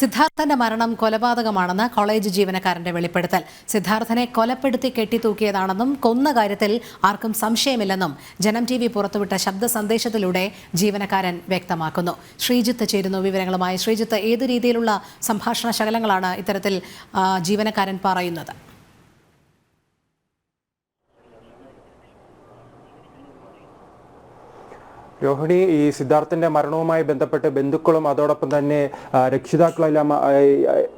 സിദ്ധാർത്ഥന്റെ മരണം കൊലപാതകമാണെന്ന് കോളേജ് ജീവനക്കാരന്റെ വെളിപ്പെടുത്തൽ. സിദ്ധാർത്ഥനെ കൊലപ്പെടുത്തി കെട്ടിത്തൂക്കിയതാണെന്നും കൊന്ന കാര്യത്തിൽ ആർക്കും സംശയമില്ലെന്നും ജനം ടി വി പുറത്തുവിട്ട ശബ്ദ സന്ദേശത്തിലൂടെ ജീവനക്കാരൻ വ്യക്തമാക്കുന്നു. ശ്രീജിത്ത് ചേരുന്നു വിവരങ്ങളുമായി. ശ്രീജിത്ത് ഏത് രീതിയിലുള്ള സംഭാഷണ ശകലങ്ങളാണ് ഇത്തരത്തിൽ ജീവനക്കാരൻ പറയുന്നത്? രോഹിണി ഈ സിദ്ധാർത്ഥന്റെ മരണവുമായി ബന്ധപ്പെട്ട് ബന്ധുക്കളും അതോടൊപ്പം തന്നെ രക്ഷിതാക്കളെല്ലാം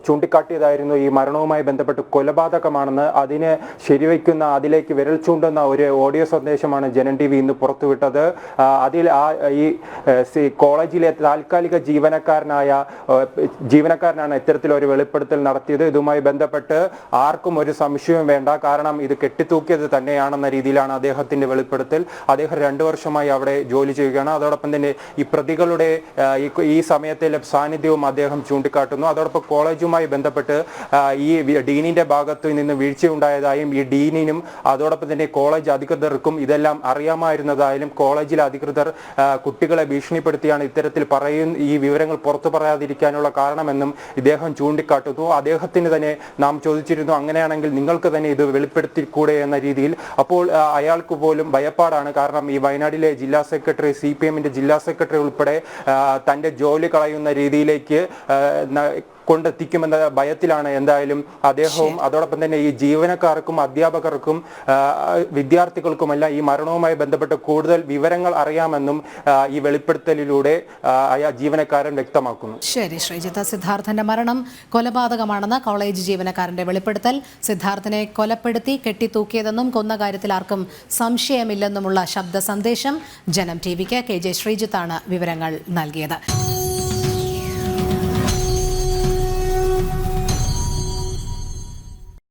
ചൂണ്ടിക്കാട്ടിയതായിരുന്നു ഈ മരണവുമായി ബന്ധപ്പെട്ട് കൊലപാതകമാണെന്ന് അതിനെ ശരിവയ്ക്കുന്ന അതിലേക്ക് വിരൽ ചൂണ്ടുന്ന ഒരു ഓഡിയോ സന്ദേശമാണ് ജനൻ ടി വി ഇന്ന് പുറത്തുവിട്ടത്. അതിൽ ആ ഈ കോളേജിലെ താൽക്കാലിക ജീവനക്കാരനായ ജീവനക്കാരനാണ് ഇത്തരത്തിലൊരു വെളിപ്പെടുത്തൽ നടത്തിയത്. ഇതുമായി ബന്ധപ്പെട്ട് ആർക്കും ഒരു സംശയവും വേണ്ട. കാരണം ഇത് കെട്ടിത്തൂക്കിയത് തന്നെയാണെന്ന രീതിയിലാണ് അദ്ദേഹത്തിന്റെ വെളിപ്പെടുത്തൽ. അദ്ദേഹം രണ്ടു വർഷമായി അവിടെ ജോലി ചെയ്യുകയാണ്. അതോടൊപ്പം തന്നെ ഈ പ്രതികളുടെ ഈ സമയത്തെ സാന്നിധ്യവും അദ്ദേഹം ചൂണ്ടിക്കാട്ടുന്നു. അതോടൊപ്പം കോളേജുമായി ബന്ധപ്പെട്ട് ഈ ഡീനിന്റെ ഭാഗത്തു നിന്ന് വീഴ്ചയുണ്ടായതായും ഈ ഡീനിനും അതോടൊപ്പം തന്നെ കോളേജ് അധികൃതർക്കും ഇതെല്ലാം അറിയാമായിരുന്നതായാലും കോളേജിലെ അധികൃതർ കുട്ടികളെ ഭീഷണിപ്പെടുത്തിയാണ് ഇത്തരത്തിൽ പറയുന്ന ഈ വിവരങ്ങൾ പുറത്തു പറയാതിരിക്കാനുള്ള കാരണമെന്നും ഇദ്ദേഹം ചൂണ്ടിക്കാട്ടുന്നു. അദ്ദേഹത്തിന് തന്നെ നാം ചോദിച്ചിരുന്നു അങ്ങനെയാണെങ്കിൽ നിങ്ങൾക്ക് തന്നെ ഇത് വെളിപ്പെടുത്തിക്കൂടെ? എന്ന രീതിയിൽ. അപ്പോൾ അയാൾക്ക് പോലും ഭയപ്പാടാണ്. കാരണം ഈ വയനാടിലെ ജില്ലാ സെക്രട്ടറി സി പി എമ്മിന്റെ ജില്ലാ സെക്രട്ടറി ഉൾപ്പെടെ തന്റെ ജോലി കളയുന്ന രീതിയിലേക്ക് കൊണ്ടെത്തിക്കുമെന്ന ഭയത്തിലാണ് എന്തായാലും അദ്ദേഹവും അതോടൊപ്പം തന്നെ ഈ ജീവനക്കാർക്കും അധ്യാപകർക്കും വിദ്യാർത്ഥികൾക്കുമെല്ലാം ഈ മരണവുമായി ബന്ധപ്പെട്ട് കൂടുതൽ വിവരങ്ങൾ അറിയാമെന്നും ഈ വെളിപ്പെടുത്തലിലൂടെ ജീവനക്കാരൻ വ്യക്തമാക്കുന്നു. ശരി ശ്രീജിത്ത്. സിദ്ധാർത്ഥന്റെ മരണം കൊലപാതകമാണെന്ന് കോളേജ് ജീവനക്കാരന്റെ വെളിപ്പെടുത്തൽ. സിദ്ധാർത്ഥനെ കൊലപ്പെടുത്തി കെട്ടിത്തൂക്കിയതെന്നും കൊന്ന കാര്യത്തിൽ ആർക്കും സംശയമില്ലെന്നുമുള്ള ശബ്ദ സന്ദേശം ജനം ടി വിക്ക്. കെ ജെ ശ്രീജിത്താണ് വിവരങ്ങൾ നൽകിയത്.